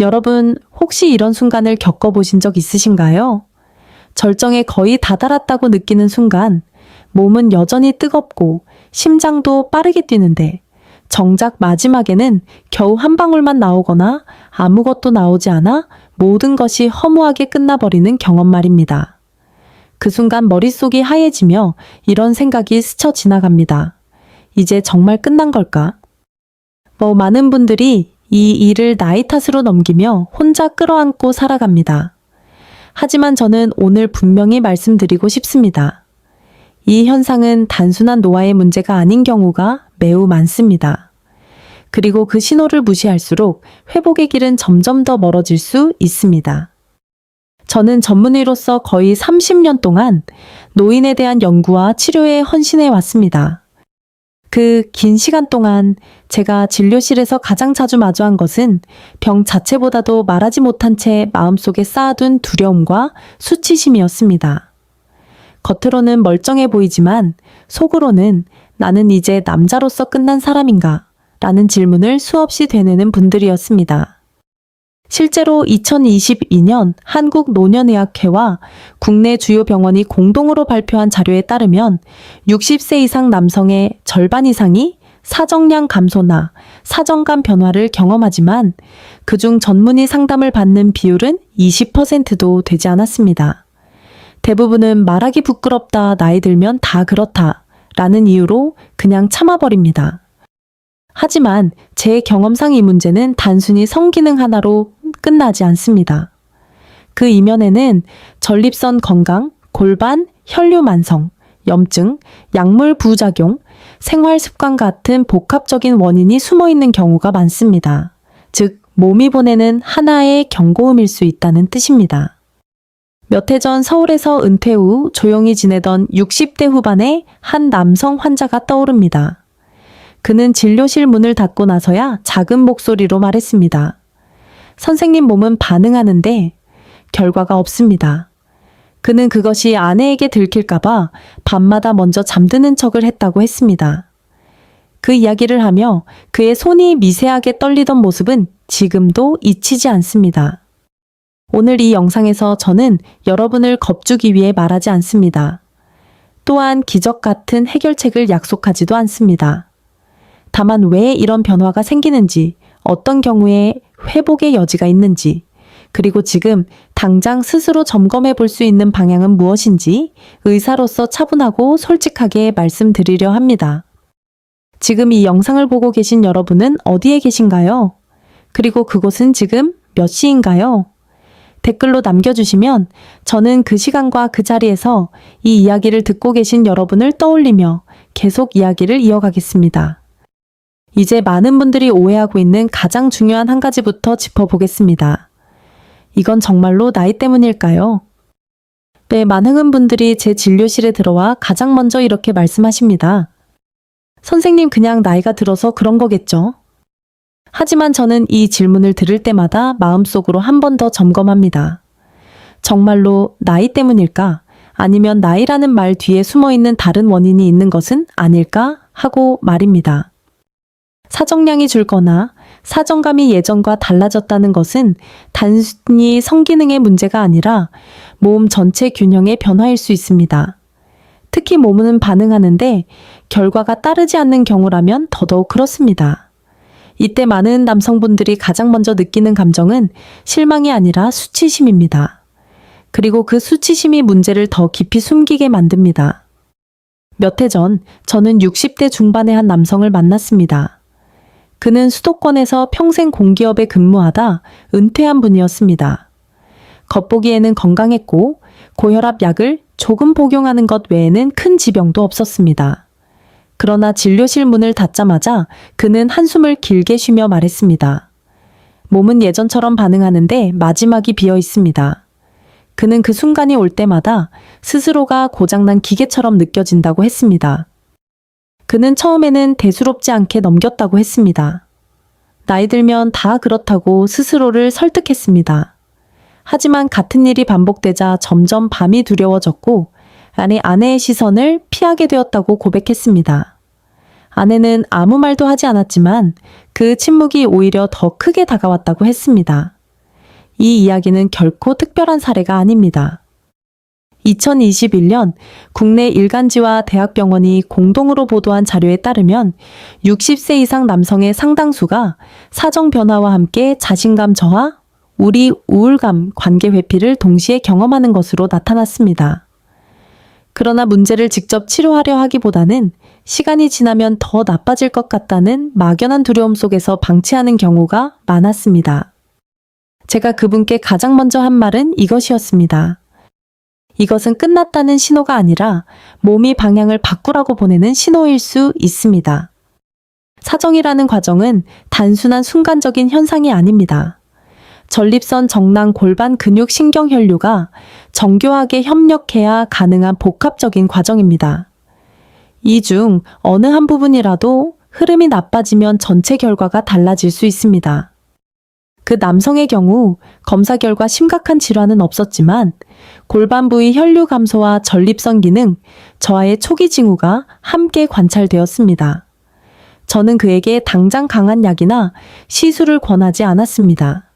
여러분, 혹시 이런 순간을 겪어보신 적 있으신가요? 절정에 거의 다다랐다고 느끼는 순간, 몸은 여전히 뜨겁고, 심장도 빠르게 뛰는데, 정작 마지막에는 겨우 한 방울만 나오거나 아무것도 나오지 않아 모든 것이 허무하게 끝나버리는 경험 말입니다. 그 순간 머릿속이 하얘지며 이런 생각이 스쳐 지나갑니다. 이제 정말 끝난 걸까? 뭐 많은 분들이 이 일을 나이 탓으로 넘기며 혼자 끌어안고 살아갑니다. 하지만 저는 오늘 분명히 말씀드리고 싶습니다. 이 현상은 단순한 노화의 문제가 아닌 경우가 매우 많습니다. 그리고 그 신호를 무시할수록 회복의 길은 점점 더 멀어질 수 있습니다. 저는 전문의로서 거의 30년 동안 노인에 대한 연구와 치료에 헌신해 왔습니다. 그 긴 시간 동안 제가 진료실에서 가장 자주 마주한 것은 병 자체보다도 말하지 못한 채 마음속에 쌓아둔 두려움과 수치심이었습니다. 겉으로는 멀쩡해 보이지만 속으로는 나는 이제 남자로서 끝난 사람인가? 라는 질문을 수없이 되뇌는 분들이었습니다. 실제로 2022년 한국노년의학회와 국내 주요 병원이 공동으로 발표한 자료에 따르면 60세 이상 남성의 절반 이상이 사정량 감소나 사정감 변화를 경험하지만 그중 전문의 상담을 받는 비율은 20%도 되지 않았습니다. 대부분은 말하기 부끄럽다, 나이 들면 다 그렇다 라는 이유로 그냥 참아버립니다. 하지만 제 경험상 이 문제는 단순히 성기능 하나로 끝나지 않습니다. 그 이면에는 전립선 건강, 골반, 혈류 만성, 염증, 약물 부작용, 생활 습관 같은 복합적인 원인이 숨어 있는 경우가 많습니다. 즉, 몸이 보내는 하나의 경고음일 수 있다는 뜻입니다. 몇 해 전 서울에서 은퇴 후 조용히 지내던 60대 후반의 한 남성 환자가 떠오릅니다. 그는 진료실 문을 닫고 나서야 작은 목소리로 말했습니다. 선생님 몸은 반응하는데 결과가 없습니다. 그는 그것이 아내에게 들킬까봐 밤마다 먼저 잠드는 척을 했다고 했습니다. 그 이야기를 하며 그의 손이 미세하게 떨리던 모습은 지금도 잊히지 않습니다. 오늘 이 영상에서 저는 여러분을 겁주기 위해 말하지 않습니다. 또한 기적 같은 해결책을 약속하지도 않습니다. 다만 왜 이런 변화가 생기는지, 어떤 경우에 회복의 여지가 있는지, 그리고 지금 당장 스스로 점검해 볼 수 있는 방향은 무엇인지 의사로서 차분하고 솔직하게 말씀드리려 합니다. 지금 이 영상을 보고 계신 여러분은 어디에 계신가요? 그리고 그곳은 지금 몇 시인가요? 댓글로 남겨주시면 저는 그 시간과 그 자리에서 이 이야기를 듣고 계신 여러분을 떠올리며 계속 이야기를 이어가겠습니다. 이제 많은 분들이 오해하고 있는 가장 중요한 한 가지부터 짚어보겠습니다. 이건 정말로 나이 때문일까요? 네, 많은 분들이 제 진료실에 들어와 가장 먼저 이렇게 말씀하십니다. 선생님 그냥 나이가 들어서 그런 거겠죠? 하지만 저는 이 질문을 들을 때마다 마음속으로 한 번 더 점검합니다. 정말로 나이 때문일까? 아니면 나이라는 말 뒤에 숨어 있는 다른 원인이 있는 것은 아닐까? 하고 말입니다. 사정량이 줄거나 사정감이 예전과 달라졌다는 것은 단순히 성기능의 문제가 아니라 몸 전체 균형의 변화일 수 있습니다. 특히 몸은 반응하는데 결과가 따르지 않는 경우라면 더더욱 그렇습니다. 이때 많은 남성분들이 가장 먼저 느끼는 감정은 실망이 아니라 수치심입니다. 그리고 그 수치심이 문제를 더 깊이 숨기게 만듭니다. 몇 해 전 저는 60대 중반의 한 남성을 만났습니다. 그는 수도권에서 평생 공기업에 근무하다 은퇴한 분이었습니다. 겉보기에는 건강했고 고혈압 약을 조금 복용하는 것 외에는 큰 지병도 없었습니다. 그러나 진료실 문을 닫자마자 그는 한숨을 길게 쉬며 말했습니다. 몸은 예전처럼 반응하는데 마지막이 비어 있습니다. 그는 그 순간이 올 때마다 스스로가 고장난 기계처럼 느껴진다고 했습니다. 그는 처음에는 대수롭지 않게 넘겼다고 했습니다. 나이 들면 다 그렇다고 스스로를 설득했습니다. 하지만 같은 일이 반복되자 점점 밤이 두려워졌고 아내 아내의 시선을 피하게 되었다고 고백했습니다. 아내는 아무 말도 하지 않았지만 그 침묵이 오히려 더 크게 다가왔다고 했습니다. 이 이야기는 결코 특별한 사례가 아닙니다. 2021년 국내 일간지와 대학병원이 공동으로 보도한 자료에 따르면 60세 이상 남성의 상당수가 사정 변화와 함께 자신감 저하, 우리 우울감, 관계 회피를 동시에 경험하는 것으로 나타났습니다. 그러나 문제를 직접 치료하려 하기보다는 시간이 지나면 더 나빠질 것 같다는 막연한 두려움 속에서 방치하는 경우가 많았습니다. 제가 그분께 가장 먼저 한 말은 이것이었습니다. 이것은 끝났다는 신호가 아니라 몸이 방향을 바꾸라고 보내는 신호일 수 있습니다. 사정이라는 과정은 단순한 순간적인 현상이 아닙니다. 전립선, 정낭, 골반, 근육, 신경, 혈류가 정교하게 협력해야 가능한 복합적인 과정입니다. 이 중 어느 한 부분이라도 흐름이 나빠지면 전체 결과가 달라질 수 있습니다. 그 남성의 경우 검사 결과 심각한 질환은 없었지만 골반 부위 혈류 감소와 전립선 기능, 저하의 초기 징후가 함께 관찰되었습니다. 저는 그에게 당장 강한 약이나 시술을 권하지 않았습니다.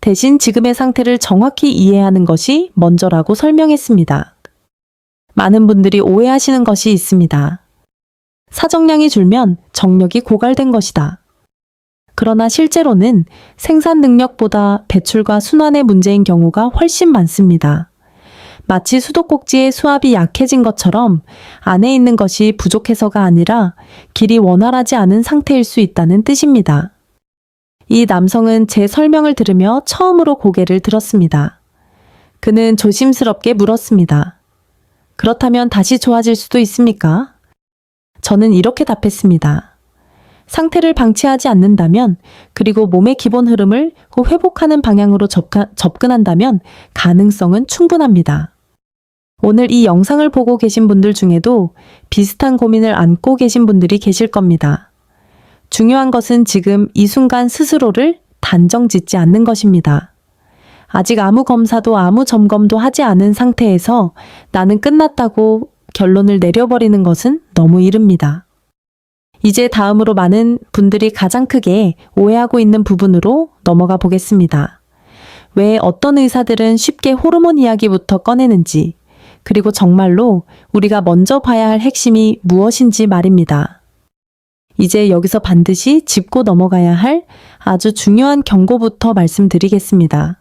대신 지금의 상태를 정확히 이해하는 것이 먼저라고 설명했습니다. 많은 분들이 오해하시는 것이 있습니다. 사정량이 줄면 정력이 고갈된 것이다. 그러나 실제로는 생산 능력보다 배출과 순환의 문제인 경우가 훨씬 많습니다. 마치 수도꼭지의 수압이 약해진 것처럼 안에 있는 것이 부족해서가 아니라 길이 원활하지 않은 상태일 수 있다는 뜻입니다. 이 남성은 제 설명을 들으며 처음으로 고개를 들었습니다. 그는 조심스럽게 물었습니다. 그렇다면 다시 좋아질 수도 있습니까? 저는 이렇게 답했습니다. 상태를 방치하지 않는다면, 그리고 몸의 기본 흐름을 회복하는 방향으로 접가- 접근한다면 가능성은 충분합니다. 오늘 이 영상을 보고 계신 분들 중에도 비슷한 고민을 안고 계신 분들이 계실 겁니다. 중요한 것은 지금 이 순간 스스로를 단정 짓지 않는 것입니다. 아직 아무 검사도 아무 점검도 하지 않은 상태에서 나는 끝났다고 결론을 내려버리는 것은 너무 이릅니다. 이제 다음으로 많은 분들이 가장 크게 오해하고 있는 부분으로 넘어가 보겠습니다. 왜 어떤 의사들은 쉽게 호르몬 이야기부터 꺼내는지, 그리고 정말로 우리가 먼저 봐야 할 핵심이 무엇인지 말입니다. 이제 여기서 반드시 짚고 넘어가야 할 아주 중요한 경고부터 말씀드리겠습니다.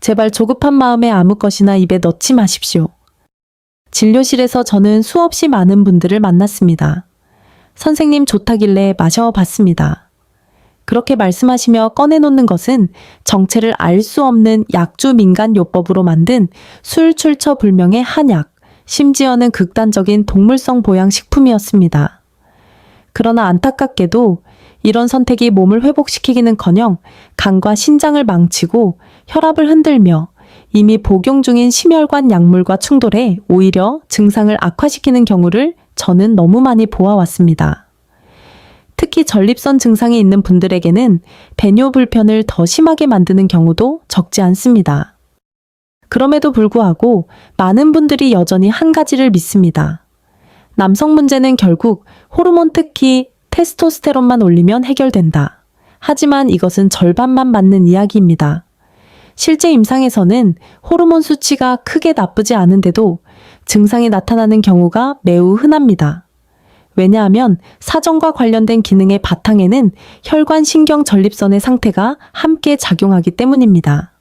제발 조급한 마음에 아무 것이나 입에 넣지 마십시오. 진료실에서 저는 수없이 많은 분들을 만났습니다. 선생님 좋다길래 마셔봤습니다. 그렇게 말씀하시며 꺼내놓는 것은 정체를 알 수 없는 약주 민간 요법으로 만든 술 출처 불명의 한약, 심지어는 극단적인 동물성 보양 식품이었습니다. 그러나 안타깝게도 이런 선택이 몸을 회복시키기는 커녕 간과 신장을 망치고 혈압을 흔들며 이미 복용 중인 심혈관 약물과 충돌해 오히려 증상을 악화시키는 경우를 저는 너무 많이 보아왔습니다. 특히 전립선 증상이 있는 분들에게는 배뇨 불편을 더 심하게 만드는 경우도 적지 않습니다. 그럼에도 불구하고 많은 분들이 여전히 한 가지를 믿습니다. 남성 문제는 결국 호르몬 특히 테스토스테론만 올리면 해결된다. 하지만 이것은 절반만 맞는 이야기입니다. 실제 임상에서는 호르몬 수치가 크게 나쁘지 않은데도 증상이 나타나는 경우가 매우 흔합니다. 왜냐하면 사정과 관련된 기능의 바탕에는 혈관 신경 전립선의 상태가 함께 작용하기 때문입니다.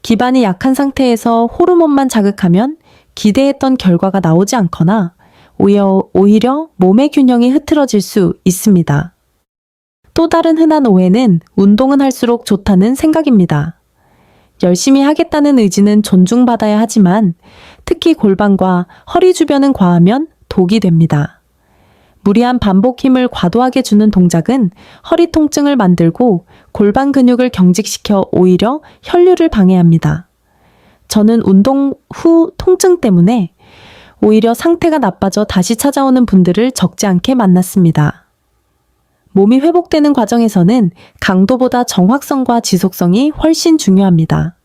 기반이 약한 상태에서 호르몬만 자극하면 기대했던 결과가 나오지 않거나 오히려, 오히려 몸의 균형이 흐트러질 수 있습니다. 또 다른 흔한 오해는 운동은 할수록 좋다는 생각입니다. 열심히 하겠다는 의지는 존중받아야 하지만 특히 골반과 허리 주변은 과하면 독이 됩니다. 무리한 반복 힘을 과도하게 주는 동작은 허리 통증을 만들고 골반 근육을 경직시켜 오히려 혈류를 방해합니다. 저는 운동 후 통증 때문에 오히려 상태가 나빠져 다시 찾아오는 분들을 적지 않게 만났습니다. 몸이 회복되는 과정에서는 강도보다 정확성과 지속성이 훨씬 중요합니다.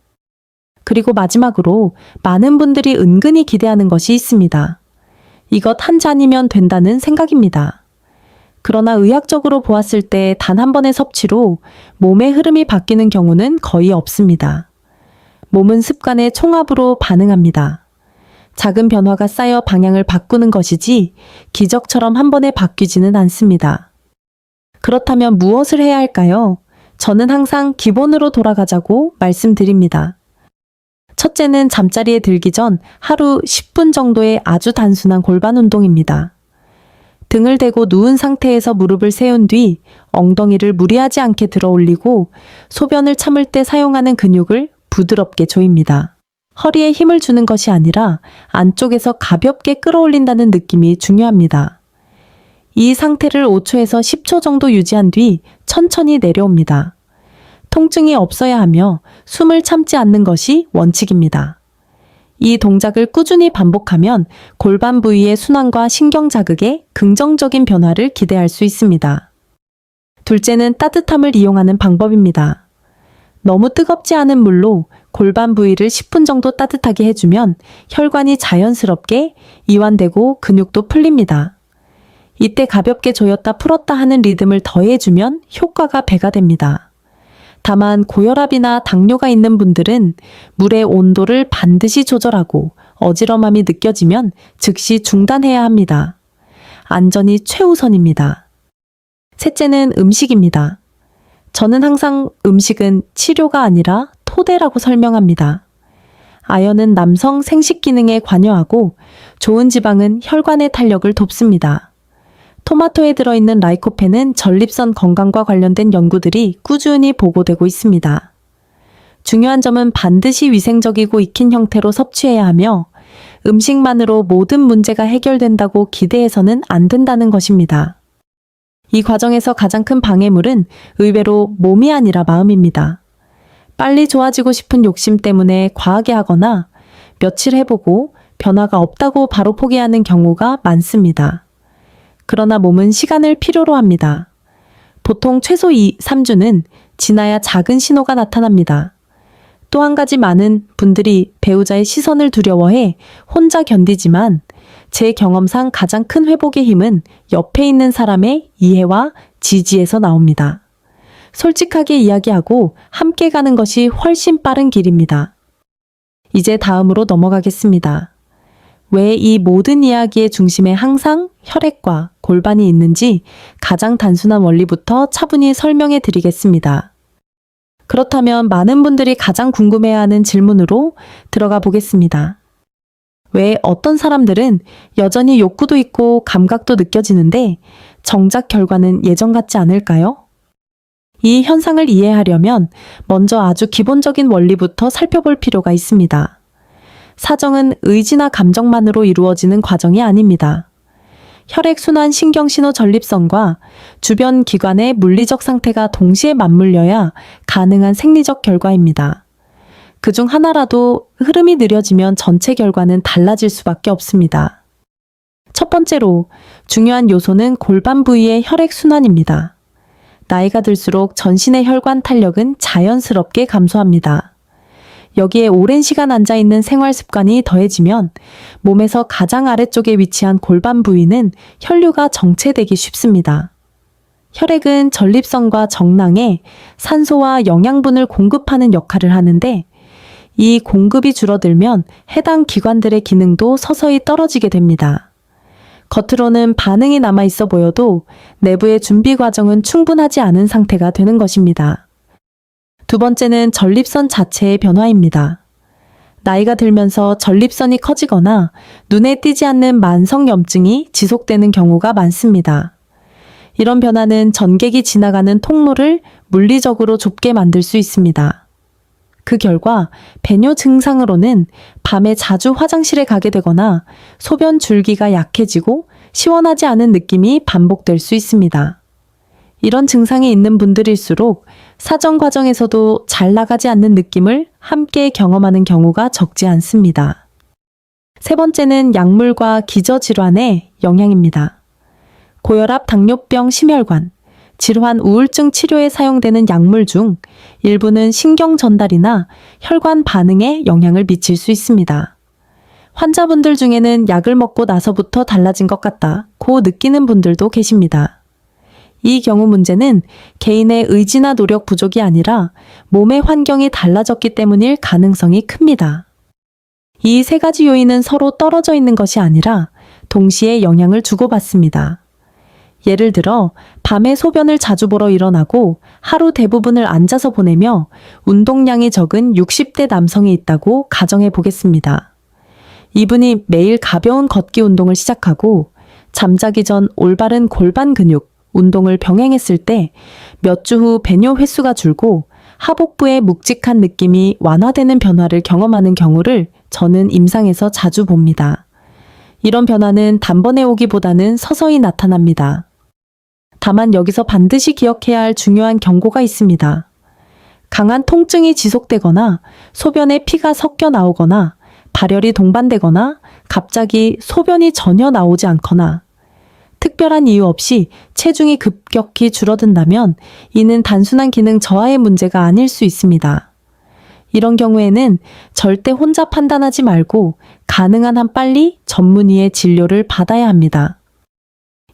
그리고 마지막으로 많은 분들이 은근히 기대하는 것이 있습니다. 이것 한 잔이면 된다는 생각입니다. 그러나 의학적으로 보았을 때 단 한 번의 섭취로 몸의 흐름이 바뀌는 경우는 거의 없습니다. 몸은 습관의 총합으로 반응합니다. 작은 변화가 쌓여 방향을 바꾸는 것이지 기적처럼 한 번에 바뀌지는 않습니다. 그렇다면 무엇을 해야 할까요? 저는 항상 기본으로 돌아가자고 말씀드립니다. 첫째는 잠자리에 들기 전 하루 10분 정도의 아주 단순한 골반 운동입니다. 등을 대고 누운 상태에서 무릎을 세운 뒤 엉덩이를 무리하지 않게 들어 올리고 소변을 참을 때 사용하는 근육을 부드럽게 조입니다. 허리에 힘을 주는 것이 아니라 안쪽에서 가볍게 끌어올린다는 느낌이 중요합니다. 이 상태를 5초에서 10초 정도 유지한 뒤 천천히 내려옵니다. 통증이 없어야 하며 숨을 참지 않는 것이 원칙입니다. 이 동작을 꾸준히 반복하면 골반 부위의 순환과 신경 자극에 긍정적인 변화를 기대할 수 있습니다. 둘째는 따뜻함을 이용하는 방법입니다. 너무 뜨겁지 않은 물로 골반 부위를 10분 정도 따뜻하게 해주면 혈관이 자연스럽게 이완되고 근육도 풀립니다. 이때 가볍게 조였다 풀었다 하는 리듬을 더해주면 효과가 배가 됩니다. 다만 고혈압이나 당뇨가 있는 분들은 물의 온도를 반드시 조절하고 어지럼함이 느껴지면 즉시 중단해야 합니다. 안전이 최우선입니다. 셋째는 음식입니다. 저는 항상 음식은 치료가 아니라 토대라고 설명합니다. 아연은 남성 생식 기능에 관여하고 좋은 지방은 혈관의 탄력을 돕습니다. 토마토에 들어있는 라이코펜은 전립선 건강과 관련된 연구들이 꾸준히 보고되고 있습니다. 중요한 점은 반드시 위생적이고 익힌 형태로 섭취해야 하며 음식만으로 모든 문제가 해결된다고 기대해서는 안 된다는 것입니다. 이 과정에서 가장 큰 방해물은 의외로 몸이 아니라 마음입니다. 빨리 좋아지고 싶은 욕심 때문에 과하게 하거나 며칠 해보고 변화가 없다고 바로 포기하는 경우가 많습니다. 그러나 몸은 시간을 필요로 합니다. 보통 최소 2, 3주는 지나야 작은 신호가 나타납니다. 또 한 가지 많은 분들이 배우자의 시선을 두려워해 혼자 견디지만 제 경험상 가장 큰 회복의 힘은 옆에 있는 사람의 이해와 지지에서 나옵니다. 솔직하게 이야기하고 함께 가는 것이 훨씬 빠른 길입니다. 이제 다음으로 넘어가겠습니다. 왜 이 모든 이야기의 중심에 항상 혈액과 골반이 있는지 가장 단순한 원리부터 차분히 설명해 드리겠습니다. 그렇다면 많은 분들이 가장 궁금해하는 질문으로 들어가 보겠습니다. 왜 어떤 사람들은 여전히 욕구도 있고 감각도 느껴지는데 정작 결과는 예전 같지 않을까요? 이 현상을 이해하려면 먼저 아주 기본적인 원리부터 살펴볼 필요가 있습니다. 사정은 의지나 감정만으로 이루어지는 과정이 아닙니다. 혈액순환 신경신호 전립선과 주변 기관의 물리적 상태가 동시에 맞물려야 가능한 생리적 결과입니다. 그중 하나라도 흐름이 느려지면 전체 결과는 달라질 수밖에 없습니다. 첫 번째로 중요한 요소는 골반 부위의 혈액순환입니다. 나이가 들수록 전신의 혈관 탄력은 자연스럽게 감소합니다. 여기에 오랜 시간 앉아 있는 생활 습관이 더해지면 몸에서 가장 아래쪽에 위치한 골반 부위는 혈류가 정체되기 쉽습니다. 혈액은 전립선과 정낭에 산소와 영양분을 공급하는 역할을 하는데 이 공급이 줄어들면 해당 기관들의 기능도 서서히 떨어지게 됩니다. 겉으로는 반응이 남아 있어 보여도 내부의 준비 과정은 충분하지 않은 상태가 되는 것입니다. 두 번째는 전립선 자체의 변화입니다. 나이가 들면서 전립선이 커지거나 눈에 띄지 않는 만성염증이 지속되는 경우가 많습니다. 이런 변화는 전객이 지나가는 통로를 물리적으로 좁게 만들 수 있습니다. 그 결과 배뇨 증상으로는 밤에 자주 화장실에 가게 되거나 소변 줄기가 약해지고 시원하지 않은 느낌이 반복될 수 있습니다. 이런 증상이 있는 분들일수록 사정 과정에서도 잘 나가지 않는 느낌을 함께 경험하는 경우가 적지 않습니다. 세 번째는 약물과 기저질환의 영향입니다. 고혈압, 당뇨병, 심혈관, 질환, 우울증 치료에 사용되는 약물 중 일부는 신경 전달이나 혈관 반응에 영향을 미칠 수 있습니다. 환자분들 중에는 약을 먹고 나서부터 달라진 것 같다. 고 느끼는 분들도 계십니다. 이 경우 문제는 개인의 의지나 노력 부족이 아니라 몸의 환경이 달라졌기 때문일 가능성이 큽니다. 이 세 가지 요인은 서로 떨어져 있는 것이 아니라 동시에 영향을 주고받습니다. 예를 들어, 밤에 소변을 자주 보러 일어나고 하루 대부분을 앉아서 보내며 운동량이 적은 60대 남성이 있다고 가정해 보겠습니다. 이분이 매일 가벼운 걷기 운동을 시작하고 잠자기 전 올바른 골반 근육 운동을 병행했을 때 몇 주 후 배뇨 횟수가 줄고 하복부의 묵직한 느낌이 완화되는 변화를 경험하는 경우를 저는 임상에서 자주 봅니다. 이런 변화는 단번에 오기보다는 서서히 나타납니다. 다만 여기서 반드시 기억해야 할 중요한 경고가 있습니다. 강한 통증이 지속되거나 소변에 피가 섞여 나오거나 발열이 동반되거나 갑자기 소변이 전혀 나오지 않거나 특별한 이유 없이 체중이 급격히 줄어든다면 이는 단순한 기능 저하의 문제가 아닐 수 있습니다. 이런 경우에는 절대 혼자 판단하지 말고 가능한 한 빨리 전문의의 진료를 받아야 합니다.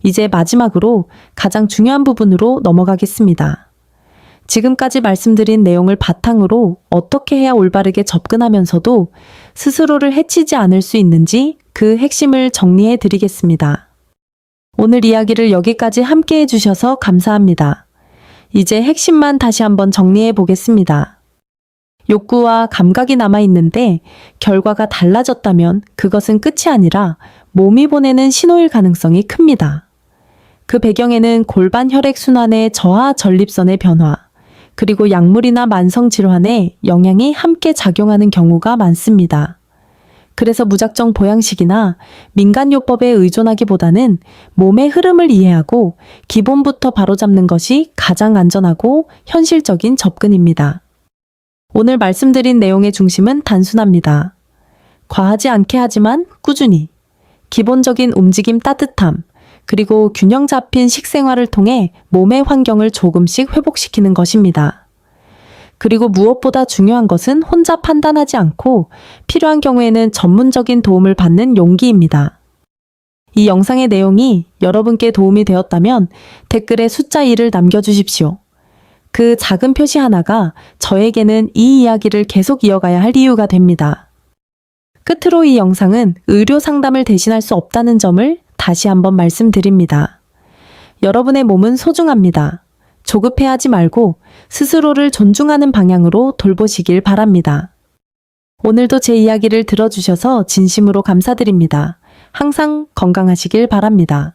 이제 마지막으로 가장 중요한 부분으로 넘어가겠습니다. 지금까지 말씀드린 내용을 바탕으로 어떻게 해야 올바르게 접근하면서도 스스로를 해치지 않을 수 있는지 그 핵심을 정리해 드리겠습니다. 오늘 이야기를 여기까지 함께 해주셔서 감사합니다. 이제 핵심만 다시 한번 정리해 보겠습니다. 욕구와 감각이 남아있는데 결과가 달라졌다면 그것은 끝이 아니라 몸이 보내는 신호일 가능성이 큽니다. 그 배경에는 골반 혈액순환의 저하 전립선의 변화, 그리고 약물이나 만성 질환에 영향이 함께 작용하는 경우가 많습니다. 그래서 무작정 보양식이나 민간요법에 의존하기보다는 몸의 흐름을 이해하고 기본부터 바로잡는 것이 가장 안전하고 현실적인 접근입니다. 오늘 말씀드린 내용의 중심은 단순합니다. 과하지 않게 하지만 꾸준히 기본적인 움직임 따뜻함, 그리고 균형 잡힌 식생활을 통해 몸의 환경을 조금씩 회복시키는 것입니다. 그리고 무엇보다 중요한 것은 혼자 판단하지 않고 필요한 경우에는 전문적인 도움을 받는 용기입니다. 이 영상의 내용이 여러분께 도움이 되었다면 댓글에 숫자 1을 남겨주십시오. 그 작은 표시 하나가 저에게는 이 이야기를 계속 이어가야 할 이유가 됩니다. 끝으로 이 영상은 의료 상담을 대신할 수 없다는 점을 다시 한번 말씀드립니다. 여러분의 몸은 소중합니다. 조급해하지 말고 스스로를 존중하는 방향으로 돌보시길 바랍니다. 오늘도 제 이야기를 들어주셔서 진심으로 감사드립니다. 항상 건강하시길 바랍니다.